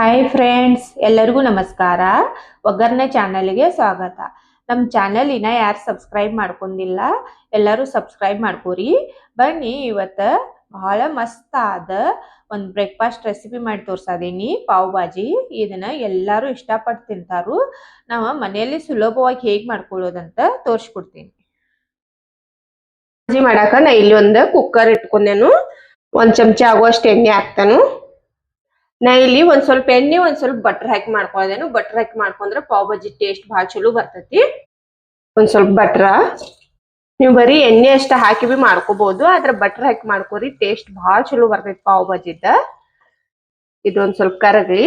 Hi friends ಎಲ್ಲರಿಗೂ ನಮಸ್ಕಾರ. ಒಗ್ಗರಣೆ ಚಾನಲ್ಗೆ ಸ್ವಾಗತ. ನಮ್ಮ ಚಾನಲ್ ಇನ್ನ ಯಾರು ಸಬ್ಸ್ಕ್ರೈಬ್ ಮಾಡ್ಕೊಂಡಿಲ್ಲ, ಎಲ್ಲರೂ ಸಬ್ಸ್ಕ್ರೈಬ್ ಮಾಡ್ಕೋರಿ. ಬನ್ನಿ, ಇವತ್ತು ಬಹಳ ಮಸ್ತ್ ಆದ ಒಂದು ಬ್ರೇಕ್ಫಾಸ್ಟ್ ರೆಸಿಪಿ ಮಾಡಿ ತೋರ್ಸಾದೀನಿ, ಪಾವ್ ಭಾಜಿ. ಇದನ್ನ ಎಲ್ಲರೂ ಇಷ್ಟಪಟ್ಟು ತಿಂತಾರು. ನಾವು ಮನೆಯಲ್ಲಿ ಸುಲಭವಾಗಿ ಹೇಗೆ ಮಾಡ್ಕೊಳ್ಳೋದಂತ ತೋರಿಸ್ಕೊಡ್ತೀನಿ. ಭಾಜಿ ಮಾಡಾಕ ನಾ ಇಲ್ಲಿ ಒಂದು ಕುಕ್ಕರ್ ಇಟ್ಕೊಂಡೇನು. ಒಂದು ಚಮಚ ಆಗುವಷ್ಟು ಎಣ್ಣೆ ಹಾಕ್ತಾನು. ನಾ ಇಲ್ಲಿ ಒಂದ್ ಸ್ವಲ್ಪ ಎಣ್ಣೆ, ಒಂದ್ ಸ್ವಲ್ಪ ಬಟರ್ ಹಾಕಿ ಮಾಡ್ಕೊಳ್ದೇನು. ಬಟರ್ ಹಾಕಿ ಮಾಡ್ಕೊಂಡ್ರೆ ಪಾವ್ ಭಾಜಿ ಟೇಸ್ಟ್ ಬಹಳ ಚಲೋ ಬರ್ತೈತಿ. ಒಂದ್ ಸ್ವಲ್ಪ ಬಟ್ರ ನೀವು ಬರೀ ಎಣ್ಣೆ ಅಷ್ಟ ಹಾಕಿ ಬಿ ಮಾಡ್ಕೋಬಹುದು ಆದ್ರ ಬಟರ್ ಹಾಕಿ ಮಾಡ್ಕೋರಿ ಟೇಸ್ಟ್ ಬಹಳ ಚಲೋ ಬರ್ತೈತಿ ಪಾವ್ ಭಾಜಿದ. ಇದೊಂದ್ ಸ್ವಲ್ಪ ಕರಗ್ಲಿ.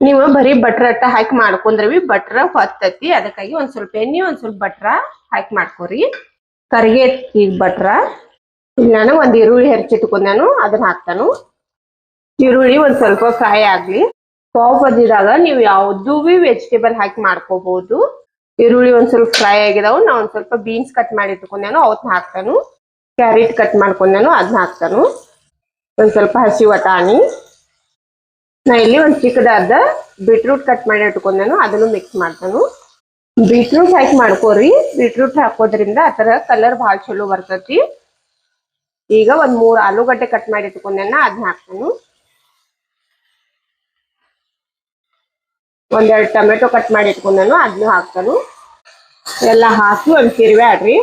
ನೀವು ಬರೀ ಬಟರ್ ಅಟ್ಟ ಹಾಕಿ ಮಾಡ್ಕೊಂಡ್ರೆ ಬಿ ಬಟ್ರ ಹೊತ್ತತಿ. ಅದಕ್ಕಾಗಿ ಒಂದ್ ಸ್ವಲ್ಪ ಎಣ್ಣೆ, ಒಂದ್ ಸ್ವಲ್ಪ ಬಟ್ರ ಹಾಕಿ ಮಾಡ್ಕೋರಿ. ಕರಿಗೆ ಈಗ ಬಟ್ರ ಇಲ್ಲಿ ನಾನು ಒಂದ್ ಈರುಳ್ಳಿ ಹೆಚ್ಚಿಟ್ಕೊಂಡಾನು ಅದನ್ನ ಹಾಕ್ತಾನು. ಈರುಳ್ಳಿ ಒಂದ್ ಸ್ವಲ್ಪ ಫ್ರೈ ಆಗ್ಲಿ. ಪಾವ್ ಬಜ್ಜಿದಾಗ ನೀವು ಯಾವ್ದು ಬಿ ವೆಜಿಟೇಬಲ್ ಹಾಕಿ ಮಾಡ್ಕೋಬಹುದು ಈರುಳ್ಳಿ ಒಂದ್ ಸ್ವಲ್ಪ ಫ್ರೈ ಆಗಿದಾವು. ನಾ ಒಂದ್ ಸ್ವಲ್ಪ ಬೀನ್ಸ್ ಕಟ್ ಮಾಡಿ ಇಟ್ಕೊಂಡಾನು, ಅವತ್ನ ಹಾಕ್ತಾನು. ಕ್ಯಾರೆಟ್ ಕಟ್ ಮಾಡ್ಕೊಂಡೇನು ಅದನ್ನ ಹಾಕ್ತಾನು. ಒಂದ್ ಸ್ವಲ್ಪ ಹಸಿ ವಟಾಣಿ. ನಾ ಇಲ್ಲಿ ಒಂದ್ ಚಿಕ್ಕದಾದ ಬೀಟ್ರೂಟ್ ಕಟ್ ಮಾಡಿ ಇಟ್ಕೊಂಡೇನು, ಅದನ್ನು ಮಿಕ್ಸ್ ಮಾಡ್ತಾನು. ಬೀಟ್ರೂಟ್ ಹಾಕಿ ಮಾಡ್ಕೋರಿ. ಬೀಟ್ರೂಟ್ ಹಾಕೋದ್ರಿಂದ ಆತರ ಕಲರ್ ಭಾಳ ಚಲೋ ಬರ್ತೈತಿ. ಈಗ ಒಂದ್ ಮೂರ್ ಆಲೂಗಡ್ಡೆ ಕಟ್ ಮಾಡಿ ಇಟ್ಕೊಂಡೆನ ಅದನ್ನ ಹಾಕ್ತಾನು. ಒಂದೆರಡು ಟೊಮೆಟೊ ಕಟ್ ಮಾಡಿ ಇಟ್ಕೊಂಡನು ಅದನ್ನು ಹಾಕ್ತಾನು. ಎಲ್ಲ ಹಾಕಿ ಒಂದ್ ತಿರ್ವೆ ಆಡ್ರಿ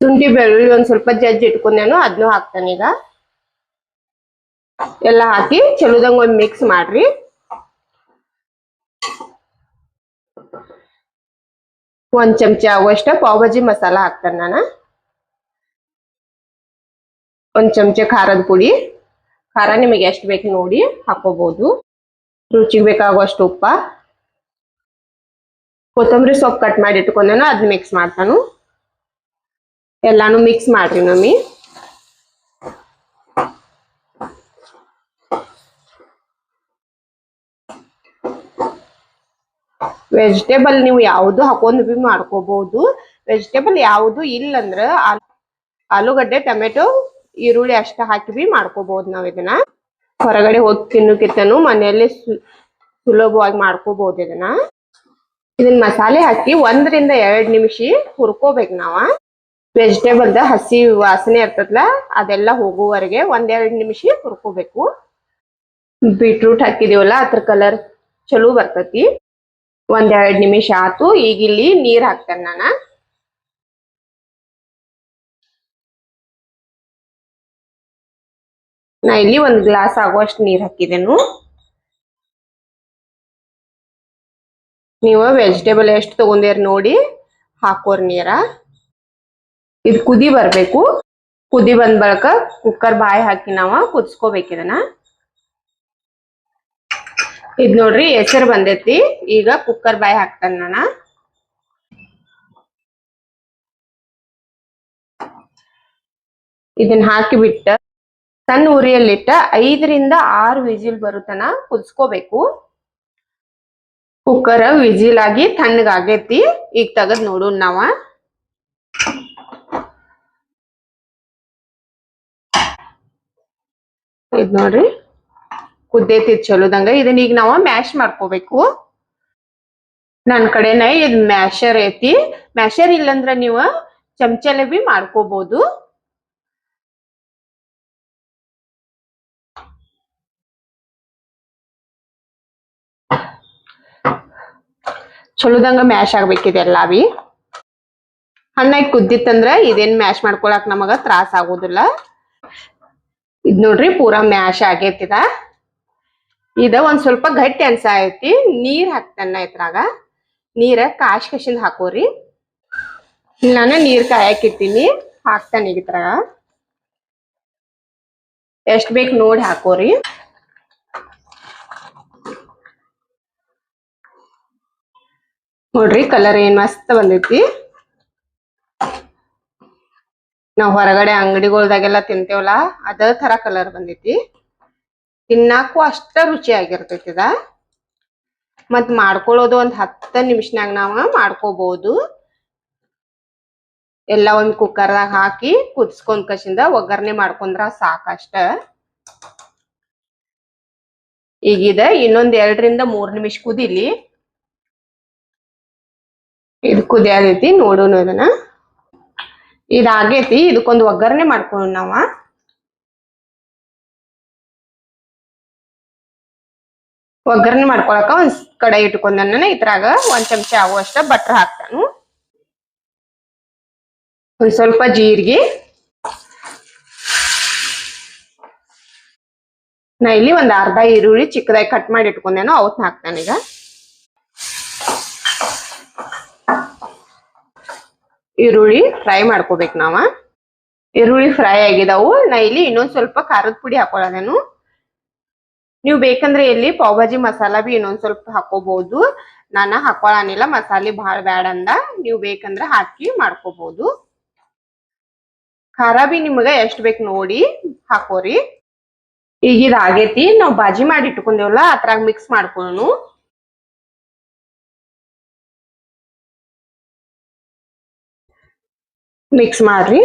ಶುಂಠಿ ಬೆಳ್ಳುಳ್ಳಿ ಒಂದ್ ಸ್ವಲ್ಪ ಜಜ್ಜಿ ಇಟ್ಕೊಂಡೇನು ಅದನ್ನು ಹಾಕ್ತಾನೆ ಈಗ. ಎಲ್ಲ ಹಾಕಿ ಚಲೋದಂಗ ಒಂದ್ ಮಿಕ್ಸ್ ಮಾಡ್ರಿ. ಒಂದ್ ಚಮಚ ಆಗುವಷ್ಟ ಪಾವ್ ಭಾಜಿ ಮಸಾಲ ಹಾಕ್ತಾನೆ ನಾನು. ಒಂದ್ ಚಮಚ ಖಾರದ ಪುಡಿ. ಖಾರ ನಿಮಗೆ ಎಷ್ಟು ಬೇಕು ನೋಡಿ ಹಾಕೋಬಹುದು ರುಚಿಗೆ ಬೇಕಾಗುವಷ್ಟು ಉಪ್ಪ. ಕೊತ್ತಂಬರಿ ಸೊಪ್ಪು ಕಟ್ ಮಾಡಿ ಇಟ್ಕೊಂಡೇನು ಅದನ್ನ ಮಿಕ್ಸ್ ಮಾಡ್ತಾನು. ಎಲ್ಲಾನು ಮಿಕ್ಸ್ ಮಾಡ್ರಿ ನಮ್ಮಿ ವೆಜಿಟೇಬಲ್ ನೀವು ಯಾವುದು ಹಾಕೊಂಡು ಬಿ ಮಾಡ್ಕೋಬಹುದು ವೆಜಿಟೇಬಲ್ ಯಾವುದು ಇಲ್ಲಂದ್ರೆ ಆಲ್- ಆಲೂಗಡ್ಡೆ, ಟೊಮೆಟೊ ಈರುಳ್ಳಿ ಅಷ್ಟ ಹಾಕಿ ಬಿ ಮಾಡ್ಕೋಬಹುದು ನಾವ್ ಇದನ್ನ. ಹೊರಗಡೆ ಹೋಗಿ ತಿನ್ನೋಕಿತ್ತನು ಮನೆಯಲ್ಲಿ ಸುಲಭವಾಗಿ ಮಾಡ್ಕೋಬಹುದು ಇದನ್ನ. ಇದನ್ನ ಮಸಾಲೆ ಹಾಕಿ ಒಂದರಿಂದ ಎರಡ್ ನಿಮಿಷ ಹುರ್ಕೋಬೇಕು ನಾವ. ವೆಜಿಟೇಬಲ್ದ ಹಸಿ ವಾಸನೆ ಇರ್ತದಲ್ಲ ಅದೆಲ್ಲ ಹೋಗುವವರೆಗೆ ಒಂದೆರಡ್ ನಿಮಿಷ ಹುರ್ಕೋಬೇಕು. ಬೀಟ್ರೂಟ್ ಹಾಕಿದೀವಲ್ಲ, ಅದ್ರ ಕಲರ್ ಚಲೋ ಬರ್ತತಿ. ಒಂದೆರಡ್ ನಿಮಿಷ ಆತು ಈಗ ಇಲ್ಲಿ ನೀರ್ ಹಾಕ್ತೇನೆ ನಾನ. ನಾ ಇಲ್ಲಿ ಒಂದ್ ಗ್ಲಾಸ್ ಆಗುವಷ್ಟು ನೀರ್ ಹಾಕಿದೆನು ನೀವು ವೆಜಿಟೇಬಲ್ ಎಷ್ಟು ತಗೊಂಡಿರ್ ನೋಡಿ ಹಾಕೋರ್ ನೀರ. ಇದು ಕುದಿ ಬರಬೇಕು. ಕುದಿ ಬಂದ್ ಬಳಿಕ ಕುಕ್ಕರ್ ಬಾಯಿ ಹಾಕಿ ನಾವ ಕುದಿಸ್ಕೋಬೇಕಿದನ ಇದ್ ನೋಡ್ರಿ ಹೆಸರು ಬಂದೈತಿ. ಈಗ ಕುಕ್ಕರ್ ಬಾಯಿ ಹಾಕ್ತಾನ ನಾನ. ಇದನ್ನ ಹಾಕಿ ಬಿಟ್ಟ ಸಣ್ಣ ಉರಿಯಲ್ಲಿಟ್ಟ ಐದರಿಂದ ಆರು ವಿಜಿಲ್ ಬರುತ್ತನ ಕುದಿಸ್ಕೋಬೇಕು. ಕುಕ್ಕರ್ ವಿಜಿಲ್ ಆಗಿ ತಣ್ಣಗಾಗೈತಿ ಈಗ ತೆಗದ್ ನೋಡೋಣ ನಾವ. ಇದ್ ನೋಡ್ರಿ. ಕುದ್ದೈತಿ ಚಲೋದಂಗ. ಇದನ್ನ ಈಗ ನಾವ ಮ್ಯಾಶ್ ಮಾಡ್ಕೋಬೇಕು. ನನ್ ಕಡೆನ ಇದ್ ಮ್ಯಾಶರ್ ಐತಿ. ಮ್ಯಾಶರ್ ಇಲ್ಲಂದ್ರ ನೀವು ಚಮಚಲೆ ಬಿ ಮಾಡ್ಕೋಬಹುದು ಚಲೋದಂಗ ಮ್ಯಾಶ್ ಆಗ್ಬೇಕಿದೆಲ್ಲ ಬಿ ಹಣ್ಣಾಗಿ ಕುದ್ದಿತ್ತಂದ್ರ ಇದೇನ್ ಮ್ಯಾಶ್ ಮಾಡ್ಕೊಳಕ್ ನಮಗ ತ್ರಾಸ ಆಗೋದಿಲ್ಲ. ಇದ್ ನೋಡ್ರಿ ಪೂರಾ ಮ್ಯಾಶ್ ಆಗೈತಿದ. ಇದ ಒಂದ್ ಸ್ವಲ್ಪ ಗಟ್ಟಿ ಅನ್ಸ ಐತಿ. ನೀರ್ ಹಾಕ್ತೇನೆ ಇದ್ರಾಗ. ನೀರ ಕಾಶ್ ಕಶಿಂದ ಹಾಕೋರಿ. ನಾನು ನೀರ್ ಕಾಯಕಿರ್ತೀನಿ. ಹಾಕ್ತಾನೆ ಇದ್ರಾಗ. ಎಷ್ಟ್ ಬೇಕು ನೋಡಿ ಹಾಕೋರಿ. ನೋಡ್ರಿ ಕಲರ್ ಏನ್ ಮಸ್ತ್ ಬಂದೈತಿ. ನಾವ್ ಹೊರಗಡೆ ಅಂಗಡಿಗಳ್ದಾಗೆಲ್ಲ ತಿಂತೇವಲ್ಲ, ಅದ ತರ ಕಲರ್ ಬಂದೈತಿ. ತಿನ್ನಾಕು ಅಷ್ಟ ರುಚಿ ಆಗಿರ್ತೈತಿ ಇದ ಮತ್ ಮಾಡ್ಕೊಳ್ಳೋದು ಒಂದ್ ಹತ್ತ ನಿಮಿಷನಾಗ ನಾವ ಮಾಡ್ಕೋಬಹುದು ಎಲ್ಲ ಒಂದ್ ಕುಕ್ಕರ್ದಾಗ ಹಾಕಿ ಕುದಿಸ್ಕೊಂಡ್ ಕಸಿಂದ ಒಗ್ಗರಣೆ ಮಾಡ್ಕೊಂಡ್ರ ಸಾಕಷ್ಟ. ಈಗಿದ ಇನ್ನೊಂದ್ ಎರಡರಿಂದ ಮೂರ್ ನಿಮಿಷ ಕುದಿಲಿ. ಕುದಿಯಾದೈತಿ ನೋಡೋಣ ಇದನ್ನ ಇದಾಗೈತಿ ಇದಕ್ಕೊಂದು ಒಗ್ಗರಣೆ ಮಾಡ್ಕೊಳ್ಳೋಣ ನಾವ. ಒಗ್ಗರಣೆ ಮಾಡ್ಕೊಳಕ ಒಂದ್ ಕಡೆ ಇಟ್ಕೊಂಡ ಇದ್ರಾಗ ಒಂದ್ ಚಮಚ ಆಗುವಷ್ಟ ಬಟ್ರ್ ಹಾಕ್ತಾನು. ಒಂದ್ ಸ್ವಲ್ಪ ಜೀರಿಗೆ. ನಾ ಇಲ್ಲಿ ಒಂದ್ ಅರ್ಧ ಈರುಳ್ಳಿ ಚಿಕ್ಕದಾಗಿ ಕಟ್ ಮಾಡಿ ಇಟ್ಕೊಂಡೇನೋ, ಅವತ್ನ ಹಾಕ್ತಾನೆ ಈರುಳ್ಳಿ ಫ್ರೈ ಮಾಡ್ಕೋಬೇಕು ನಾವ. ಈರುಳ್ಳಿ ಫ್ರೈ ಆಗಿದಾವು. ನಾ ಇಲ್ಲಿ ಇನ್ನೊಂದ್ ಸ್ವಲ್ಪ ಖಾರದ ಪುಡಿ ಹಾಕೊಳ್ಳೋದೇನು. ನೀವು ಬೇಕಂದ್ರೆ ಇಲ್ಲಿ ಪಾವ್ ಭಾಜಿ ಮಸಾಲಾ ಬಿ ಇನ್ನೊಂದ್ ಸ್ವಲ್ಪ ಹಾಕೋಬಹುದು ನಾನ ಹಾಕೊಳನಿಲ್ಲ ಮಸಾಲೆ ಬಹಳ ಬ್ಯಾಡ ಅಂದ. ನೀವು ಬೇಕಂದ್ರೆ ಹಾಕಿ ಮಾಡ್ಕೋಬಹುದು ಖಾರ ಬಿ ನಿಮಗ ಎಷ್ಟ್ ಬೇಕು ನೋಡಿ ಹಾಕೋರಿ. ಈಗ ಇದಾಗೈತಿ ನಾವು ಬಾಜಿ ಮಾಡಿ ಇಟ್ಕೊಂಡೇವಲ್ಲ, ಅದ್ರಾಗ ಮಿಕ್ಸ್ ಮಾಡ್ಕೊಳ್ಳೋನು ಮಿಕ್ಸ್ ಮಾಡ್ರಿ.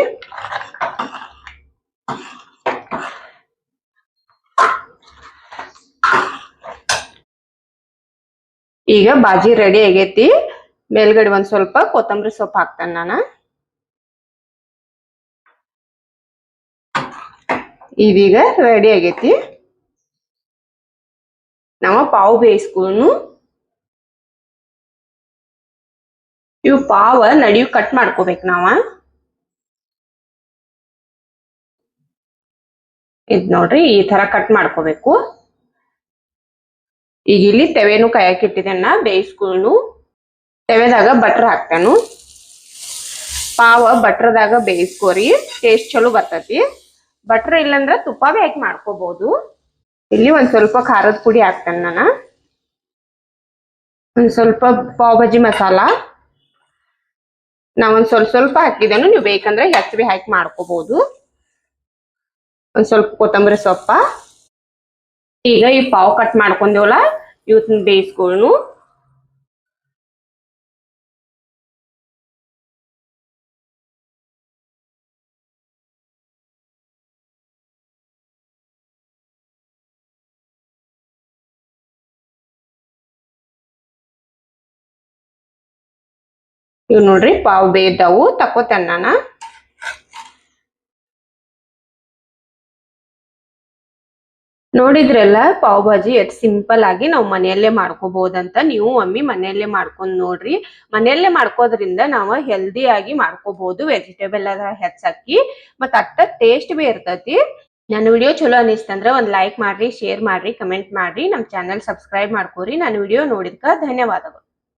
ಈಗ ಬಾಜಿ ರೆಡಿ ಆಗೈತಿ. ಮೇಲ್ಗಡೆ ಒಂದ್ ಸ್ವಲ್ಪ ಕೊತ್ತಂಬರಿ ಸೊಪ್ಪು ಹಾಕ್ತಾನೆ ನಾನು. ಇದೀಗ ರೆಡಿ ಆಗೈತಿ. ನಾವು ಪಾವ್ ಬೇಯಿಸ್ಕೊಂಡು ಇವು ಪಾವ ನಡಿಯು ಕಟ್ ಮಾಡ್ಕೋಬೇಕು ನಾವ. ಇದ್ ನೋಡ್ರಿ, ಈ ತರ ಕಟ್ ಮಾಡ್ಕೋಬೇಕು. ಈಗ ಇಲ್ಲಿ ತೆವೆನು ಕಾಯಕ್ ಇಟ್ಟಿದ್ದೆನ ಬೇಯಿಸ್ಕೊಂಡು ತೆವೆದಾಗ ಬಟ್ರ್ ಹಾಕ್ತಾನು. ಪಾವ ಬಟ್ರದಾಗ ಬೇಯಿಸ್ಕೋರಿ ಟೇಸ್ಟ್ ಚಲೋ ಬರ್ತತಿ. ಬಟ್ರ್ ಇಲ್ಲಂದ್ರ ತುಪ್ಪ ಹಾಕಿ ಮಾಡ್ಕೋಬಹುದು ಇಲ್ಲಿ ಒಂದ್ ಸ್ವಲ್ಪ ಖಾರದ ಪುಡಿ ಹಾಕ್ತಾನ ನಾನು. ಒಂದ್ ಸ್ವಲ್ಪ ಪಾವ್ ಭಾಜಿ ಮಸಾಲ. ನಾ ಒಂದ್ ಸ್ವಲ್ಪ ಸ್ವಲ್ಪ ಹಾಕಿದ್ದೇನು ನೀವು ಬೇಕಂದ್ರೆ ಹೆಚ್ಚು ಬಿ ಹಾಕಿ ಮಾಡ್ಕೋಬಹುದು ಒಂದ್ ಸ್ವಲ್ಪ ಕೊತ್ತಂಬರಿ ಸೊಪ್ಪ. ಈಗ ಈ ಪಾವ್ ಕಟ್ ಮಾಡ್ಕೊಂಡೇವಲ್ಲ, ಇವತ್ತಿನ ಬೇಯಿಸ್ಕೊಳ್ಳು ಇವ್ ನೋಡ್ರಿ ಪಾವ್ ಬೇಯ್ದವು ತಕೋತೇನೆ ನಾನು ನೋಡಿದ್ರಲ್ಲ ಪಾವ್ ಭಾಜಿ ಎಷ್ಟ್ ಸಿಂಪಲ್ ಆಗಿ ನಾವು ಮನೆಯಲ್ಲೇ ಮಾಡ್ಕೋಬಹುದಂತ ನೀವು ಮಮ್ಮಿ ಮನೆಯಲ್ಲೇ ಮಾಡ್ಕೊಂಡ್ ನೋಡ್ರಿ. ಮನೆಯಲ್ಲೇ ಮಾಡ್ಕೋದ್ರಿಂದ ನಾವು ಹೆಲ್ದಿ ಆಗಿ ಮಾಡ್ಕೋಬಹುದು ವೆಜಿಟೇಬಲ್ ಅದ ಹೆಚ್ಚಾಕಿ. ಮತ್ತ ಅಟ್ಟ ಟೇಸ್ಟ್ ಬಿ ಇರ್ತತಿ. ನನ್ನ ವಿಡಿಯೋ ಚಲೋ ಅನಿಸ್ತಂದ್ರ ಒಂದ್ ಲೈಕ್ ಮಾಡ್ರಿ ಶೇರ್ ಮಾಡ್ರಿ ಕಮೆಂಟ್ ಮಾಡ್ರಿ. ನಮ್ ಚಾನೆಲ್ ಸಬ್ಸ್ಕ್ರೈಬ್ ಮಾಡ್ಕೋರಿ. ನನ್ನ ವಿಡಿಯೋ ನೋಡಿದ್ಕ ಧನ್ಯವಾದಗಳು.